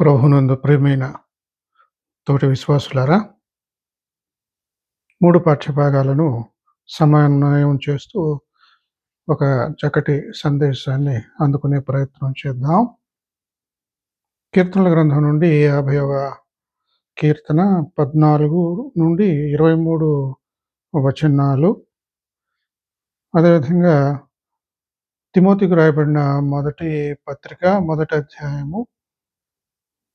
ప్రభునందు ప్రేమైన తోటి విశ్వాసులారా మూడు పాఠ్యభాగాలను సమన్వయం చేస్తూ ఒక చక్కటి సందేశాన్ని అందుకునే ప్రయత్నం చేద్దాం. కీర్తనల గ్రంథం నుండి యాభైవ కీర్తన పద్నాలుగు నుండి ఇరవై మూడు వచనాలు. అదేవిధంగా తిమోతికి రాయబడిన మొదటి పత్రిక మొదటి అధ్యాయము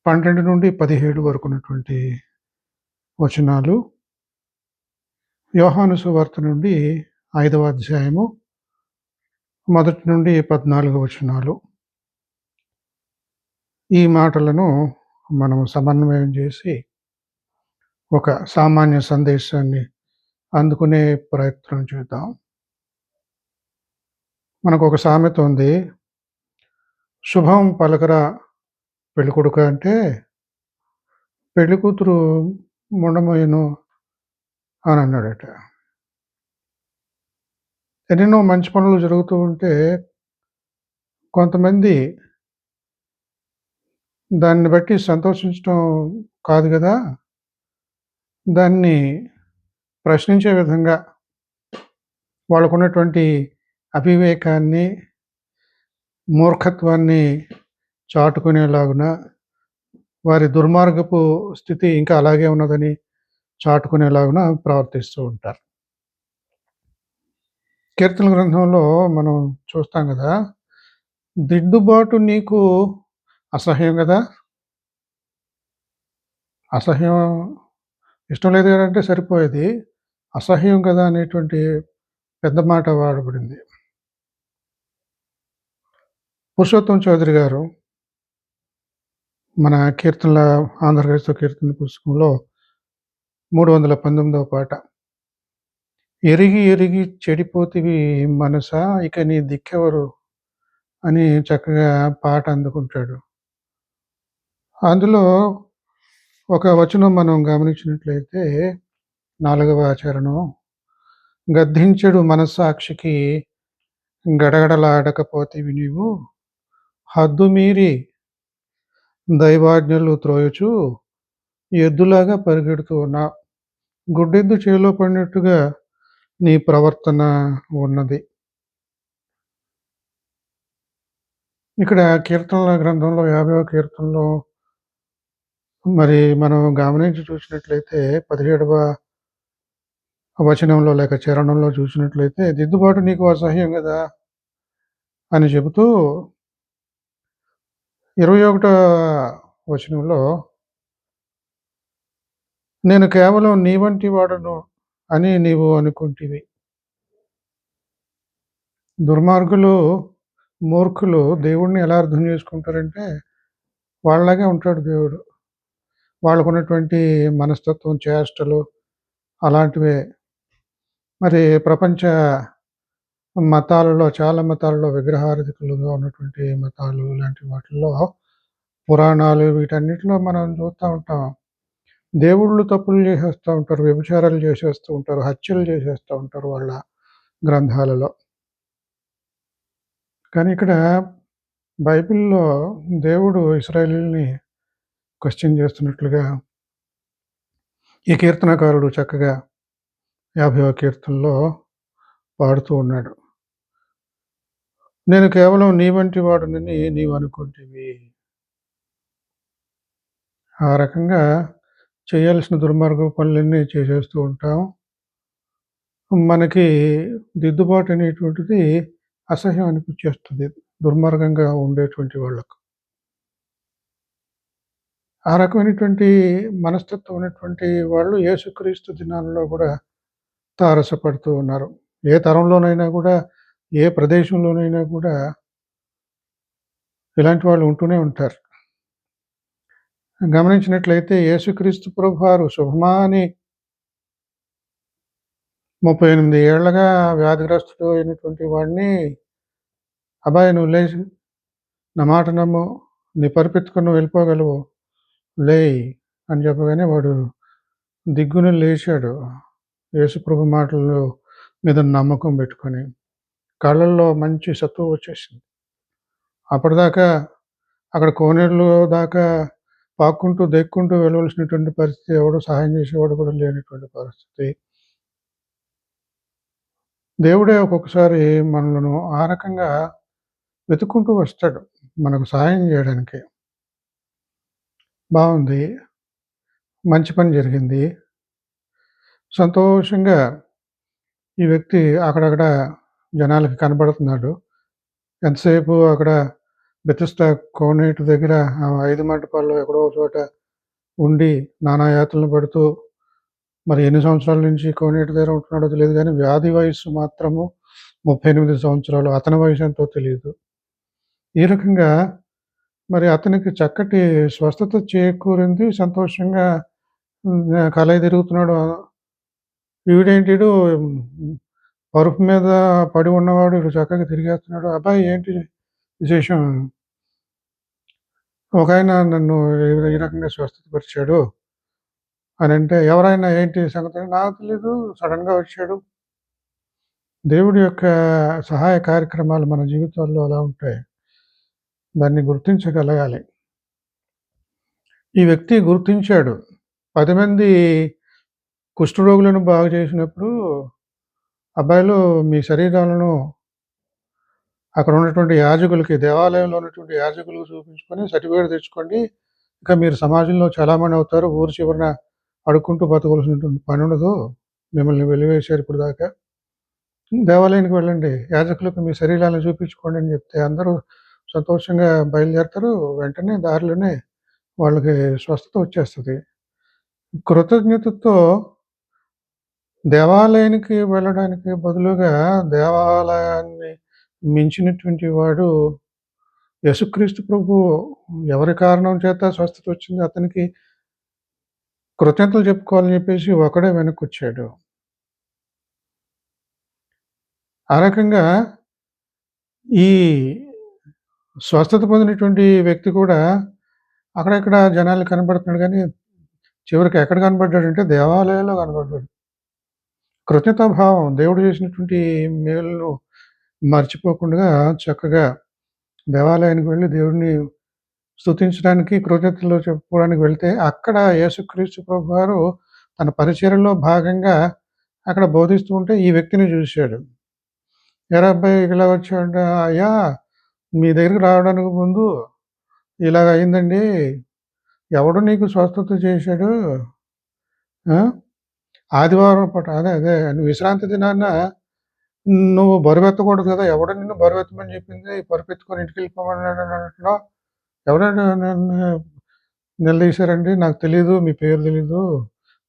పన్నెండు నుండి పదిహేడు వరకు ఉన్నటువంటి వచనాలు. యోహాను సువార్త నుండి ఐదవ అధ్యాయము మొదటి నుండి పద్నాలుగు వచనాలు. ఈ మాటలను మనం సమన్వయం చేసి ఒక సామాన్య సందేశాన్ని అందుకునే ప్రయత్నం చేద్దాం. మనకు ఒక సామెత ఉంది శుభం పలకరా పెళ్ళికొడుక అంటే పెళ్ళి కూతురు ముండమోయను అని అన్నాడట. ఎన్నెన్నో మంచి పనులు జరుగుతూ ఉంటే కొంతమంది దాన్ని బట్టి సంతోషించడం కాదు కదా. దాన్ని ప్రశ్నించే విధంగా వాళ్ళకున్నటువంటి అవివేకాన్ని మూర్ఖత్వాన్ని చాటుకునేలాగున వారి దుర్మార్గపు స్థితి ఇంకా అలాగే ఉన్నదని చాటుకునేలాగున ప్రవర్తిస్తూ ఉంటారు. కీర్తన గ్రంథంలో మనం చూస్తాం కదా దిద్దుబాటు నీకు అసహ్యం కదా? అసహ్యం ఇష్టం లేదు కదంటే సరిపోయేది. అసహ్యం కదా అనేటువంటి పెద్ద మాట వాడబడింది. పురుషోత్తం చౌదరి గారు మన కీర్తనల ఆంధ్రప్రదేశ్ కీర్తన పుస్తకంలో మూడు వందల పంతొమ్మిదవ పాట. ఎరిగి ఎరిగి చెడిపోతివి మనస ఇక నీ దిక్కెవరు? అని చక్కగా పాట అందుకుంటాడు. అందులో ఒక వచనం మనం గమనించినట్లయితే నాలుగవ ఆచరణం గద్దించడు మనస్సాక్షికి గడగడలాడకపోతేవి నీవు హద్దు మీరి దైవాజ్ఞలు త్రోయచు ఎద్దులాగా పరిగెడుతూ ఉన్నా గుడ్డెద్దు చేలో పడినట్టుగా నీ ప్రవర్తన ఉన్నది. ఇక్కడ కీర్తనల గ్రంథంలో యాభైవ కీర్తనలో మరి మనం గమనించి చూసినట్లయితే పదిహేడవ వచనంలో లేక చరణంలో చూసినట్లయితే దిద్దుబాటు నీకు అసహ్యం కదా అని చెబుతూ ఇరవై ఒకటో వచనంలో నేను కేవలం నీ వంటి వాడను అని నీవు అనుకుంటివి. దుర్మార్గులు మూర్ఖులు దేవుడిని ఎలా అర్థం చేసుకుంటారంటే వాళ్ళలాగే ఉంటాడు దేవుడు. వాళ్ళకున్నటువంటి మనస్తత్వం చేష్టలు అలాంటివే. మరి ప్రపంచ మతాలలో చాలా మతాలలో విగ్రహారధికులుగా ఉన్నటువంటి మతాలు ఇలాంటి వాటిల్లో పురాణాలు వీటన్నిటిలో మనం చూస్తూ ఉంటాం. దేవుళ్ళు తప్పులు చేసేస్తూ ఉంటారు వ్యభిచారాలు చేసేస్తూ ఉంటారు హత్యలు చేసేస్తూ ఉంటారు వాళ్ళ గ్రంథాలలో. కానీ ఇక్కడ బైబిల్లో దేవుడు ఇస్రాయలీని క్వశ్చన్ చేస్తున్నట్లుగా ఈ కీర్తనకారుడు చక్కగా యాభైవ కీర్తనలో పాడుతూ ఉన్నాడు. నేను కేవలం నీ వంటి వాడునని నీవు అనుకుంటేవి. ఆ రకంగా చేయాల్సిన దుర్మార్గ పనులన్నీ చేసేస్తూ ఉంటాం. మనకి దిద్దుబాటు అనేటువంటిది అసహ్యం అనిపించేస్తుంది దుర్మార్గంగా ఉండేటువంటి వాళ్ళకు. ఆ రకమైనటువంటి మనస్తత్వం ఉన్నటువంటి వాళ్ళు ఏసుక్రీస్తు దినాల్లో కూడా తారసపడుతూ ఉన్నారు. ఏ తరంలోనైనా కూడా ఏ ప్రదేశంలోనైనా కూడా ఇలాంటి వాళ్ళు ఉంటూనే ఉంటారు. గమనించినట్లయితే యేసుక్రీస్తు ప్రభువారు శుభమాని ముప్పై ఎనిమిది ఏళ్ళగా వ్యాధిగ్రస్తుడు అయినటువంటి వాడిని అబ్బాయి నువ్వు లేచి నా మాట నమ్ము నీ పరిపెత్తుకుని వెళ్ళిపోగలవు లేయి అని చెప్పగానే వాడు దిగ్గున లేచాడు. యేసుప్రభు మాటలు మీద నమ్మకం పెట్టుకొని కళ్ళల్లో మంచి సత్తువ వచ్చేసింది అప్పటిదాకా అక్కడ కోనేరులో దాకా పాక్కుంటూ, దెక్కుంటూ వెళ్ళవలసినటువంటి పరిస్థితి. ఎవడు సహాయం చేసేవాడు కూడా లేనటువంటి పరిస్థితి. దేవుడే ఒక్కొక్కసారి మనలను ఆ రకంగా వెతుక్కుంటూ వస్తాడు. మనకు సహాయం చేయడానికి. బాగుంది మంచి పని జరిగింది. సంతోషంగా ఈ వ్యక్తి అక్కడక్కడ జనాలకి కనబడుతున్నాడు. ఎంతసేపు అక్కడ బెతస్దా కోనేటి దగ్గర ఐదు మంటపాల్లో ఎక్కడో ఒక చోట ఉండి నానాయాతనలు పడుతూ మరి ఎన్ని సంవత్సరాల నుంచి కోనేటి దగ్గర ఉంటున్నాడో తెలియదు కానీ వ్యాధి వయస్సు మాత్రము 38 సంవత్సరాలు. అతని వయసు ఎంతో తెలియదు ఈ రకంగా మరి అతనికి చక్కటి స్వస్థత చేకూరింది. సంతోషంగా కలయి తిరుగుతున్నాడు. ఈడేంటి పరుపు మీద పడి ఉన్నవాడు ఇటు చక్కగా తిరిగేస్తున్నాడు. అబ్బాయి ఏంటి విశేషం? ఒక ఆయన నన్ను ఈ రకంగా స్వస్థతపరిచాడు అని అంటే ఎవరైనా ఏంటి సంగతి? నాకు తెలీదు. సడన్గా వచ్చాడు. దేవుడి యొక్క సహాయ కార్యక్రమాలు మన జీవితాల్లో అలా ఉంటాయి. దాన్ని గుర్తించగలగాలి. ఈ వ్యక్తి గుర్తించాడు. పది మంది కుష్ఠరోగులను బాగు చేసినప్పుడు, అబ్బాయిలు మీ శరీరాలను అక్కడ ఉన్నటువంటి యాజకులకి, దేవాలయంలో ఉన్నటువంటి యాజకులకు చూపించుకొని సర్టిఫికేట్ తెచ్చుకోండి. ఇక మీరు సమాజంలో చాలామంది అవుతారు. ఊరు చివరన అడుక్కుంటూ బతకవలసినటువంటి పనుండదు. మిమ్మల్ని వెలివేశారు ఇప్పుడు దాకా దేవాలయానికి వెళ్ళండి. యాజకులకు మీ శరీరాలను చూపించుకోండి అని చెప్తే అందరూ సంతోషంగా బయలుదేరతారు. వెంటనే దారిలోనే వాళ్ళకి స్వస్థత వచ్చేస్తుంది కృతజ్ఞతతో దేవాలయానికి వెళ్ళడానికి బదులుగా దేవాలయాన్ని మించినటువంటి వాడు యేసుక్రీస్తు ప్రభు ఎవరి కారణం చేత స్వస్థత వచ్చింది అతనికి కృతజ్ఞతలు చెప్పుకోవాలని చెప్పేసి ఒకడే వెనక్కొచ్చాడు. ఆ రకంగా ఈ స్వస్థత పొందినటువంటి వ్యక్తి కూడా అక్కడక్కడ జనాలు కనబడుతున్నాడు కానీ చివరికి ఎక్కడ కనబడ్డాడంటే దేవాలయంలో కనపడ్డాడు. కృతజ్ఞతాభావం దేవుడు చేసినటువంటి మేలు మర్చిపోకుండా చక్కగా దేవాలయానికి వెళ్ళి దేవుడిని స్థుతించడానికి కృతజ్ఞతలు చెప్పుకోవడానికి వెళ్తే, అక్కడ యేసుక్రీస్తు ప్రభువారు తన పరిచయలో భాగంగా అక్కడ బోధిస్తూ ఉంటే ఈ వ్యక్తిని చూశాడు ఎరా అబ్బాయి ఇలా వచ్చాడు "అయ్యా! మీ దగ్గరికి రావడానికి ముందు ఇలాగ అయిందండి. ఎవడు నీకు స్వస్థత చేశాడు? ఆదివారం పూట అదే అదే విశ్రాంతి దినాన నువ్వు బరువెత్తకూడదు కదా! ఎవడు నిన్ను బరువెత్తమని చెప్పింది? బరువెత్తుకొని ఇంటికి వెళ్ళిపోమన్నాడు అన్నట్లో ఎవరైనా నిలదీశారండి? నాకు తెలియదు మీ పేరు తెలీదు.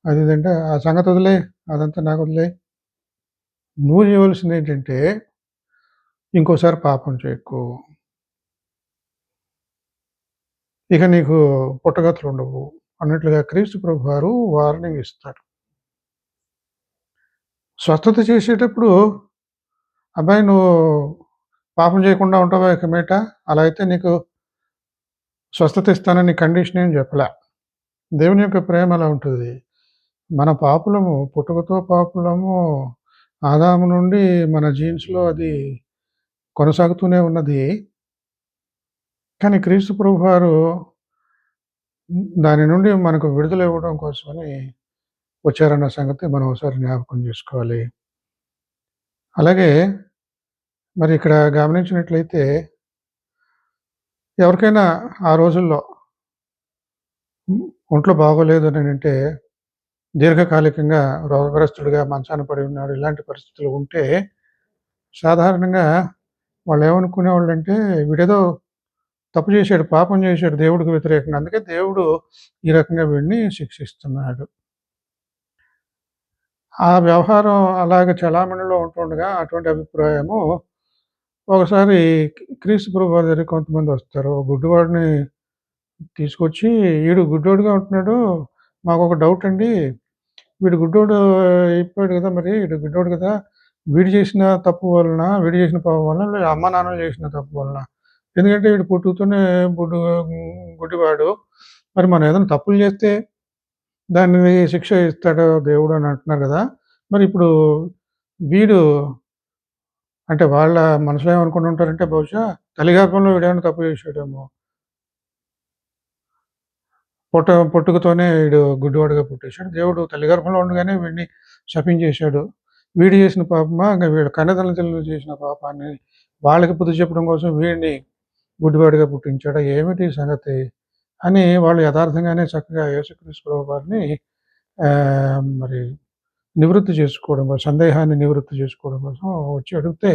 అది ఇది ఆ సంగతి వదిలే అదంతా నాకు వదిలే నువ్వు చేయవలసిందేంటంటే, ఇంకోసారి పాపం చేయకు. ఇక నీకు పుట్టగతులు ఉండవు అన్నట్లుగా క్రీస్తు ప్రభువారు వార్నింగ్ ఇస్తారు. స్వస్థత చేసేటప్పుడు, అబ్బాయి నువ్వు పాపం చేయకుండా ఉంటావా ఇక మీట అలా అయితే నీకు స్వస్థత ఇస్తానని కండిషన్ ఏం చెప్పలే దేవుని యొక్క ప్రేమ అలా ఉంటుంది మన పాపులము. పుట్టుకతో పాపులము. ఆదాము నుండి మన జీన్స్‌లో అది కొనసాగుతూనే ఉన్నది. కానీ క్రీస్తు ప్రభువారు వారు దాని నుండి మనకు విడుదల ఇవ్వడం కోసమని వచ్చారన్న సంగతి మనం ఒకసారి జ్ఞాపకం చేసుకోవాలి. అలాగే మరి ఇక్కడ గమనించినట్లయితే ఎవరికైనా ఆ రోజుల్లో ఒంట్లో బాగోలేదు అని అంటే దీర్ఘకాలికంగా రోగగ్రస్తుడిగా మంచాన పడి ఉన్నాడు. ఇలాంటి పరిస్థితులు ఉంటే, సాధారణంగా వాళ్ళు ఏమనుకునేవాళ్ళు అంటే వీడేదో తప్పు చేశాడు, పాపం చేశాడు దేవుడికి వ్యతిరేకంగా. అందుకే దేవుడు ఈ రకంగా వీడిని శిక్షిస్తున్నాడు. ఆ వ్యవహారం అలాగ చలామణిలో ఉంటుండగా అటువంటి అభిప్రాయము ఒకసారి క్రీస్తు ప్రభు దగ్గర కొంతమంది వస్తారు. గుడ్డివాడిని తీసుకొచ్చి, వీడు గుడ్డోడుగా ఉంటున్నాడు. మాకొక డౌట్ అండి. వీడు గుడ్డోడు అయిపోయాడు కదా! మరి వీడు గుడ్డోడు కదా! వీడు చేసిన తప్పు వలన, వీడు చేసిన పాపం వలన, లేదా నాన్న చేసిన తప్పు వలన? ఎందుకంటే వీడు పుట్టుకతోనే గుడ్డు గుడ్డివాడు. మరి మనం ఏదైనా తప్పులు చేస్తే దానిని శిక్ష ఇస్తాడు దేవుడు" అని అంటున్నారు కదా! మరి ఇప్పుడు వీడు అంటే వాళ్ళ మనసులో ఏమనుకుంటుంటారంటే బహుశా తల్లి వీడేమైనా తప్పు చేసాడేమో పుట్ట పుట్టుకతోనే వీడు గుడ్డివాడుగా పుట్టేశాడు. దేవుడు తల్లిగర్భంలో ఉండగానే వీడిని శపించేశాడు. వీడు చేసిన పాపమా? ఇంకా వీడు కన్నతల్లి చేసిన పాపాన్ని వాళ్ళకి బుద్ధి చెప్పడం కోసం వీడిని గుడ్డివాడిగా పుట్టించాడు? ఏమిటి సంగతి? అని వాళ్ళు యథార్థంగానే చక్కగా యేసుక్రీస్తు ప్రభు వారిని మరి నివృత్తి చేసుకోవడం కోసం సందేహాన్ని నివృత్తి చేసుకోవడం కోసం వచ్చి అడిగితే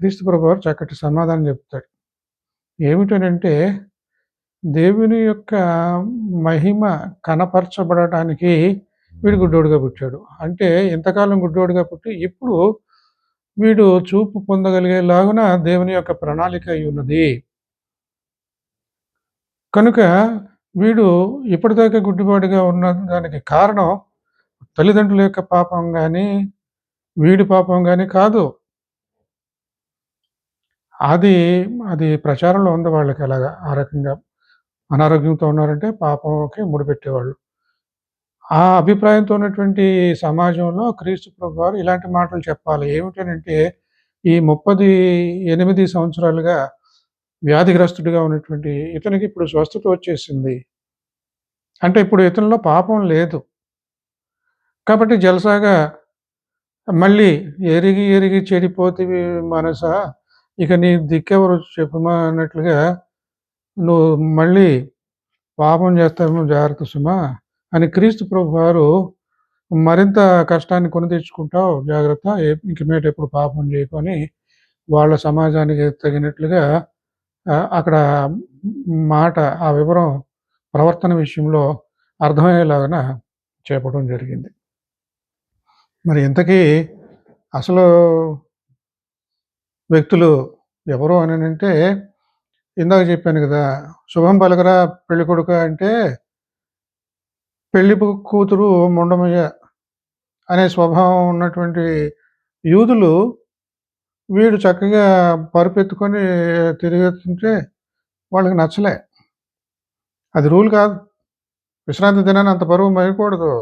క్రీస్తు ప్రభు వారు చక్కటి సమాధానం చెప్తాడు ఏమిటంటే దేవుని యొక్క మహిమ కనపరచబడటానికి వీడు గుడ్డోడుగా పుట్టాడు. అంటే ఇంతకాలం గుడ్డోడుగా పుట్టి ఇప్పుడు వీడు చూపు పొందగలిగేలాగున దేవుని యొక్క ప్రణాళిక అయి ఉన్నది. కనుక వీడు ఇప్పటిదాకా గుడ్డిపాటుగా ఉన్న దానికి కారణం తల్లిదండ్రుల యొక్క పాపం కానీ వీడి పాపం కానీ కాదు. అది అది ప్రచారంలో ఉంది వాళ్ళకి అలాగా ఆ రకంగా అనారోగ్యంతో ఉన్నారంటే పాపంకి ముడిపెట్టేవాళ్ళు. ఆ అభిప్రాయంతో ఉన్నటువంటి సమాజంలో క్రీస్తు ప్రభు వారు ఇలాంటి మాటలు చెప్పాలి. ఏమిటనంటే ఈ ముప్పది ఎనిమిది సంవత్సరాలుగా వ్యాధిగ్రస్తుడిగా ఉన్నటువంటి ఇతనికి ఇప్పుడు స్వస్థత వచ్చేసింది. అంటే ఇప్పుడు ఇతనిలో పాపం లేదు. కాబట్టి జలసాగా మళ్ళీ ఎరిగి ఎరిగి చెడిపోతివి మనస? ఇక నీ దిక్కెవరు చెప్పుమా అన్నట్లుగా నువ్వు మళ్ళీ పాపం చేస్తావేమో జాగ్రత్త సుమా అని క్రీస్తు ప్రభు వారు మరింత కష్టాన్ని కొని తెచ్చుకుంటావు జాగ్రత్త ఇంక మీద ఎప్పుడు పాపం చేయకొని వాళ్ళ సమాజానికి తగినట్లుగా అక్కడ మాట ఆ వివరం ప్రవర్తన విషయంలో అర్థమయ్యేలాగా చేపడం జరిగింది. మరి ఇంతకీ అసలు వ్యక్తులు ఎవరు అని అంటే ఇందాక చెప్పాను కదా శుభం పలకరా పెళ్ళి కొడుక అంటే పెళ్ళి కూతురు మొండమయ్య అనే స్వభావం ఉన్నటువంటి యూదులు వీడు చక్కగా పరుపెత్తుకొని తిరిగెత్తుంటే వాళ్ళకి నచ్చలే. అది రూల్ కాదు. విశ్రాంతి దినాన్ని అంత పరువు మైకూడదు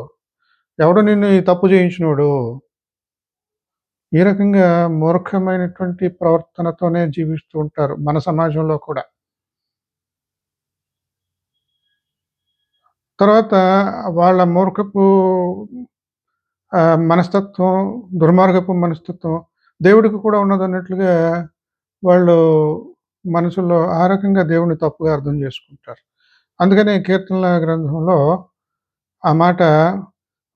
ఎవడు నిన్ను ఈ తప్పు చేయించినోడు. ఈ రకంగా మూర్ఖమైనటువంటి ప్రవర్తనతోనే జీవిస్తూ ఉంటారు మన సమాజంలో కూడా. తర్వాత వాళ్ళ మూర్ఖపు మనస్తత్వం దుర్మార్గపు మనస్తత్వం దేవుడికి కూడా ఉన్నదన్నట్లుగా వాళ్ళు మనసులో ఆ రకంగా దేవుని తప్పుగా అర్థం చేసుకుంటారు. అందుకనే కీర్తనల గ్రంథంలో ఆ మాట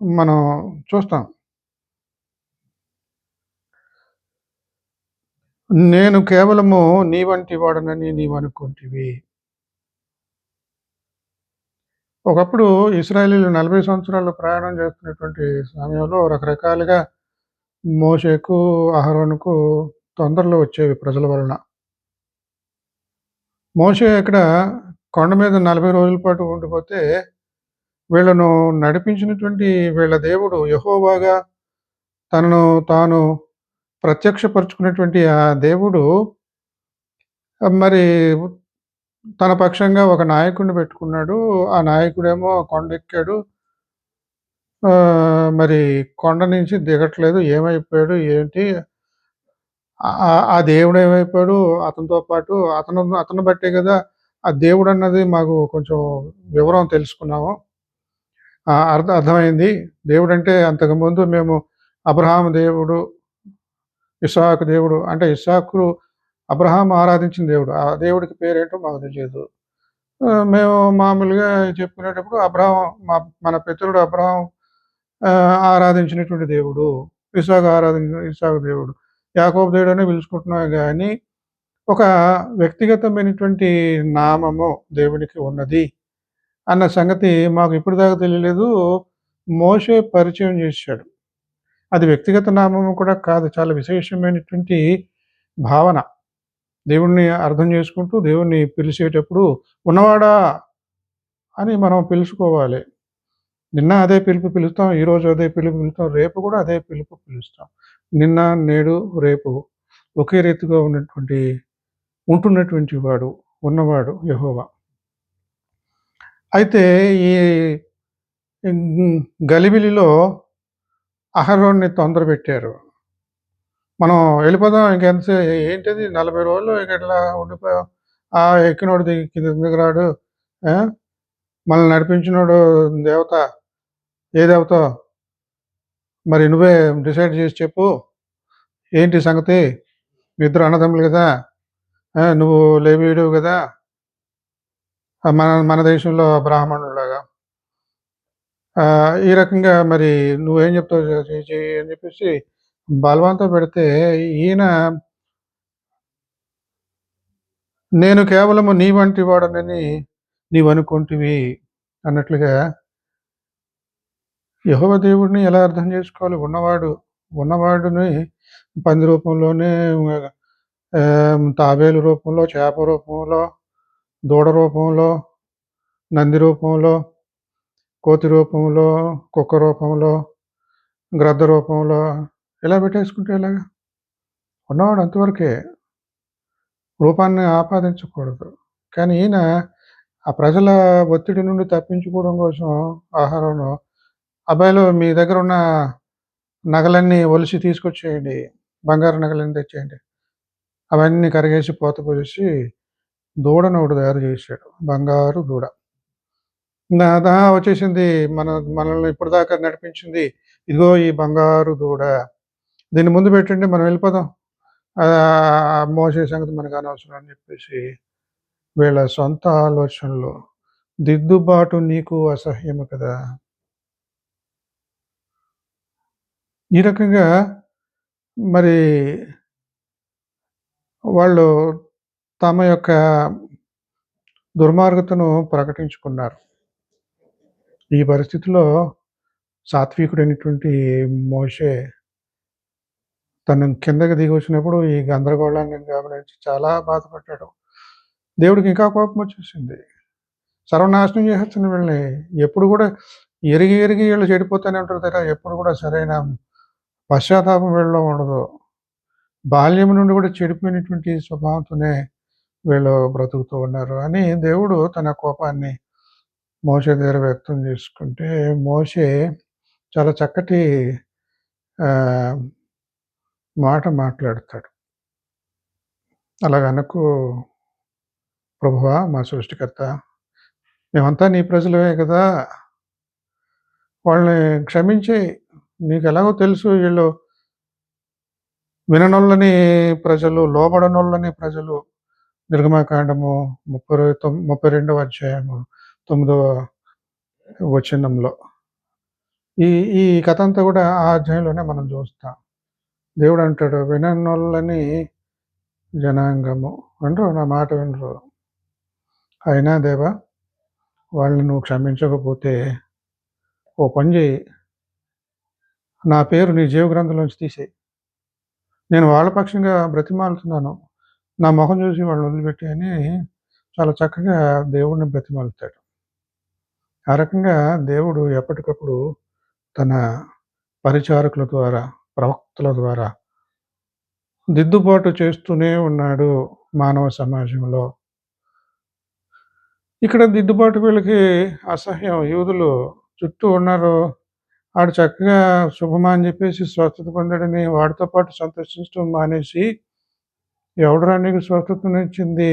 మనం చూస్తాం. నేను కేవలము నీ వంటి వాడనని నీవు అనుకుంటివి. ఒకప్పుడు ఇస్రాయలీలు నలభై సంవత్సరాలు ప్రయాణం చేస్తున్నటువంటి సమయంలో రకరకాలుగా మోషేకు అహరోనుకు తొందరలు వచ్చేవి ప్రజల వలన. మోషే ఇక్కడ కొండ మీద నలభై రోజుల పాటు ఉండిపోతే వీళ్ళను నడిపించినటువంటి వీళ్ళ దేవుడు యహోవాగా తనను తాను ప్రత్యక్షపరుచుకున్నటువంటి ఆ దేవుడు మరి తన పక్షంగా ఒక నాయకుడిని పెట్టుకున్నాడు. ఆ నాయకుడేమో కొండెక్కాడు. మరి కొండ నుంచి దిగట్లేదు ఏమైపోయాడు ఏంటి? ఆ దేవుడు ఏమైపోయాడు? అతనితో పాటు అతను అతను బట్టే కదా ఆ దేవుడు అన్నది మాకు కొంచెం వివరం తెలుసుకున్నాము. అర్థ అర్థమైంది. దేవుడు అంటే అంతకుముందు మేము అబ్రహాం దేవుడు ఇసాకు దేవుడు అంటే ఇసాకు అబ్రహాం ఆరాధించిన దేవుడు. ఆ దేవుడికి పేరేంటో మాకు తెలియదు. మేము మామూలుగా చెప్పుకునేటప్పుడు అబ్రహం మా మన పితరుడు అబ్రహం ఆరాధించినటువంటి దేవుడు ఇసాగ ఆరాధించిన ఇసాగ దేవుడు. యాకోబ దేవుడు అని పిలుచుకుంటున్నాం కానీ ఒక వ్యక్తిగతమైనటువంటి నామము దేవునికి ఉన్నది అన్న సంగతి మాకు ఇప్పటిదాకా తెలియలేదు. మోసే పరిచయం చేశాడు. అది వ్యక్తిగత నామము కూడా కాదు చాలా విశేషమైనటువంటి భావన. దేవుణ్ణి అర్థం చేసుకుంటూ దేవుణ్ణి పిలిచేటప్పుడు ఉన్నవాడా? అని మనం పిలుచుకోవాలి. నిన్న అదే పిలుపు పిలుస్తాం ఈరోజు అదే పిలుపు పిలుస్తాం రేపు కూడా అదే పిలుపు పిలుస్తాం. నిన్న నేడు రేపు ఒకే రీతిగా ఉన్నటువంటి ఉంటున్నటువంటి వాడు ఉన్నవాడు యహోవా. అయితే ఈ గలిబిలిలో అహరోన్ని తొందర పెట్టారు మనం వెళ్ళిపోదాం ఇంకెంతసే ఏంటిది నలభై రోజులు ఇంకెట్లా ఇట్లా ఉండిపోయాం? ఆ ఎక్కినోడు దిగి కింద దిగరాడు మనల్ని నడిపించినోడు దేవత ఏ దేవతో మరి నువ్వే డిసైడ్ చేసి చెప్పు. ఏంటి సంగతి? మీ ఇద్దరు అన్నదమ్ములు కదా? నువ్వు లేవీడు కదా? మన మన దేశంలో బ్రాహ్మణులాగా ఈ రకంగా మరి నువ్వేం చెప్తావు అని చెప్పేసి బలవంతం పెడితే ఈయన నేను కేవలము నీ వంటి వాడనని నీవు అనుకుంటివి అన్నట్లుగా యహోవ దేవుడిని ఎలా అర్థం చేసుకోవాలి? ఉన్నవాడు ఉన్నవాడిని పంది రూపంలోనే తాబేలు రూపంలో చేప రూపంలో దూడ రూపంలో నంది రూపంలో కోతి రూపంలో కుక్క రూపంలో గ్రద్ద రూపంలో ఇలా పెట్టేసుకుంటే ఎలాగా? ఉన్నవాడు అంతవరకే రూపాన్ని ఆపాదించకూడదు. కానీ ఈయన ఆ ప్రజల ఒత్తిడి నుండి తప్పించుకోవడం కోసం ఆహారం అబ్బాయిలు మీ దగ్గర ఉన్న నగలన్నీ ఒలిసి తీసుకొచ్చేయండి. బంగారు నగలన్నీ తెచ్చేయండి. అవన్నీ కరిగేసి పోత పోసి దూడను ఒకటి తయారు చేశాడు. బంగారు దూడ. దా వచ్చేసింది మన మనల్ని ఇప్పటిదాకా నడిపించింది. ఇదిగో ఈ బంగారు దూడ. దీన్ని ముందు పెట్టండి మనం వెళ్ళిపోదాం. మోసే సంగతి మనకు అనవసరం అని చెప్పేసి వీళ్ళ సొంత ఆలోచనలు. దిద్దుబాటు నీకు అసహ్యము కదా. ఈ రకంగా మరి వాళ్ళు తమ యొక్క దుర్మార్గతను ప్రకటించుకున్నారు. ఈ పరిస్థితిలో సాత్వికుడైనటువంటి మోషే తను కిందకి దిగి వచ్చినప్పుడు ఈ గందరగోళాన్ని గమనించి చాలా బాధపడ్డాడు. దేవుడికి ఇంకా కోపం వచ్చేసింది. సర్వనాశనం చేసేస్తున్న వీళ్ళని ఎప్పుడు కూడా ఎరిగి ఎరిగి వీళ్ళు చెడిపోతూనే ఉంటారు కదా ఎప్పుడు కూడా సరైన పశ్చాత్తాపం వీళ్ళలో ఉండదు. బాల్యం నుండి కూడా చెడిపోయినటువంటి స్వభావంతోనే వీళ్ళు బ్రతుకుతూ ఉన్నారు. అని దేవుడు తన కోపాన్ని మోసే దగ్గర వ్యక్తం చేసుకుంటే మోసే చాలా చక్కటి మాట మాట్లాడతాడు. అలాగనకు ప్రభువా మా సృష్టికర్త మేమంతా నీ ప్రజలమే కదా. వాళ్ళని క్షమించి నీకు ఎలాగో తెలుసు వీళ్ళు విననొల్లని ప్రజలు లోబడనొల్లని ప్రజలు. నిర్గమాకాండము ముప్పై తొమ్ ముప్పై రెండవ అధ్యాయము తొమ్మిదవ వచనంలో. ఈ ఈ కథ అంతా కూడా ఆ అధ్యాయంలోనే మనం చూస్తాం. దేవుడు అంటాడు విననొల్లని జనాంగము. అంటారు నా మాట వినరు. అయినా దేవా వాళ్ళని నువ్వు క్షమించకపోతే ఓ పని చేయి. నా పేరు నీ జీవ గ్రంథంలోంచి తీసేయి. నేను వాళ్ళ పక్షంగా బ్రతిమాలుతున్నాను. నా ముఖం చూసి వాళ్ళు వదిలిపెట్టి అని చాలా చక్కగా దేవుడిని బ్రతిమాలుతాడు. ఆ రకంగా దేవుడు ఎప్పటికప్పుడు తన పరిచారకుల ద్వారా ప్రవక్తల ద్వారా దిద్దుబాటు చేస్తూనే ఉన్నాడు మానవ సమాజంలో. ఇక్కడ దిద్దుబాటు వీళ్ళకి అసహ్యం. యూదులు చుట్టూ ఉన్నారు. ఆడు చక్కగా శుభమా అని చెప్పేసి స్వస్థత పొందాడని వాడితో పాటు సంతోషించడం మానేసి ఎవడరా నీకు స్వస్థతనిచ్చింది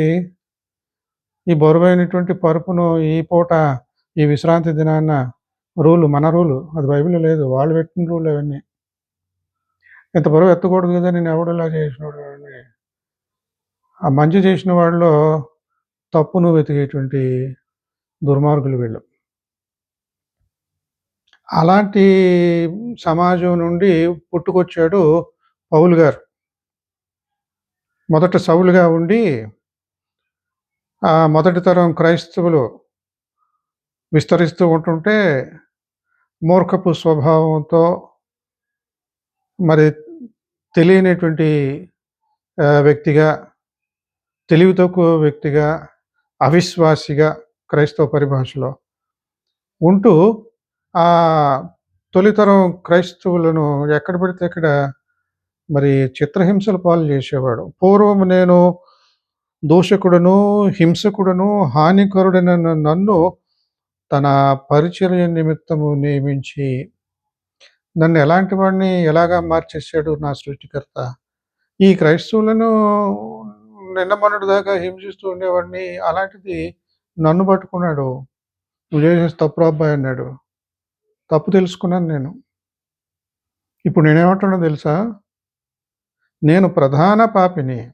ఈ బరువైనటువంటి పరుపును ఈ పూట ఈ విశ్రాంతి దినాన్న రూలు మన రూలు అది బైబిల్లో లేదు వాళ్ళు పెట్టిన రూల్ అవన్నీ. ఇంత బరువు ఎత్తకూడదు కదా నేను ఎవడు ఇలా చేసినాడు అని. ఆ మంచి చేసిన వాళ్ళలో తప్పును వెతికేటువంటి దుర్మార్గులు వీళ్ళు. అలాంటి సమాజం నుండి పుట్టుకొచ్చాడు పౌలు గారు. మొదట సౌలుగా ఉండి ఆ మొదటి తరం క్రైస్తవులు విస్తరిస్తూ ఉంటుంటే మూర్ఖపు స్వభావంతో మరి తెలియనటువంటి వ్యక్తిగా తెలివి తక్కువ వ్యక్తిగా అవిశ్వాసిగా క్రైస్తవ పరిభాషలో ఉంటూ ఆ తొలితరం క్రైస్తవులను ఎక్కడ పడితే అక్కడ మరి చిత్రహింసల పాలు చేసేవాడు. పూర్వం నేను దూషకుడును హింసకుడును హానికరుడైన నన్ను తన పరిచర్య నిమిత్తము నియమించి నన్ను ఎలాంటి వాడిని ఎలాగా మార్చేశాడు నా సృష్టికర్త. ఈ క్రైస్తవులను నిన్న మొన్నటి దాకా హింసిస్తూ ఉండేవాడిని. అలాంటిది నన్ను పట్టుకున్నాడు. "నువ్వు చేసేది తప్పురా అబ్బాయి" అన్నాడు. తప్పు తెలుసుకున్నాను నేను. ఇప్పుడు నేనేమంటున్నా తెలుసా? నేను ప్రధాన పాపిని.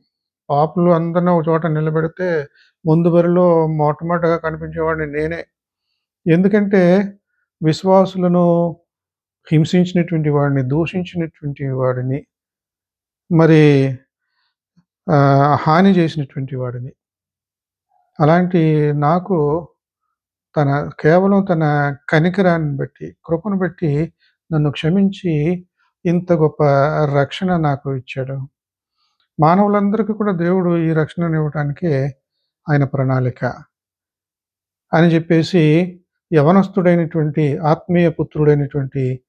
పాపులు అందరినీ ఒక చోట నిలబెడితే ముందు బరిలో మొట్టమొదటిగా కనిపించేవాడిని నేనే. ఎందుకంటే విశ్వాసులను హింసించినటువంటి వాడిని, దూషించినటువంటి వాడిని, మరి హాని చేసినటువంటి వాడిని. అలాంటి నాకు తన కేవలం తన కనికరాన్ని బట్టి, కృపను బట్టి నన్ను క్షమించి ఇంత గొప్ప రక్షణ నాకు ఇచ్చాడు. మానవులందరికీ కూడా దేవుడు ఈ రక్షణను ఇవ్వటానికే ఆయన ప్రణాళిక. అని చెప్పేసి యవనస్తుడైనటువంటి ఆత్మీయ పుత్రుడైనటువంటి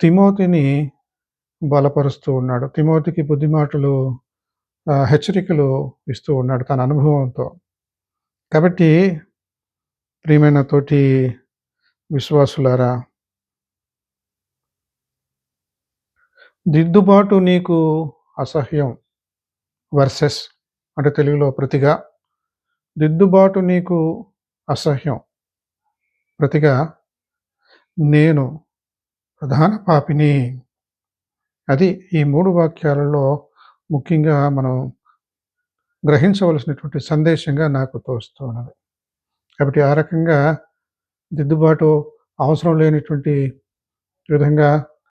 తిమోతిని బలపరుస్తూ ఉన్నాడు. తిమోతికి బుద్ధి మాటలు హెచ్చరికలు ఇస్తూ ఉన్నాడు తన అనుభవంతో. కాబట్టి ప్రియమైన తోటి విశ్వాసులారా దిద్దుబాటు నీకు అసహ్యం వర్సెస్ అంటే తెలుగులో ప్రతిగా దిద్దుబాటు నీకు అసహ్యం ప్రతిగా నేను ప్రధాన పాపిని. అది ఈ మూడు వాక్యాలలో ముఖ్యంగా మనం గ్రహించవలసినటువంటి సందేశంగా నాకు తోస్తున్నది కాబట్టి ఆ రకంగా దిద్దుబాటు అవసరం లేనటువంటి విధంగా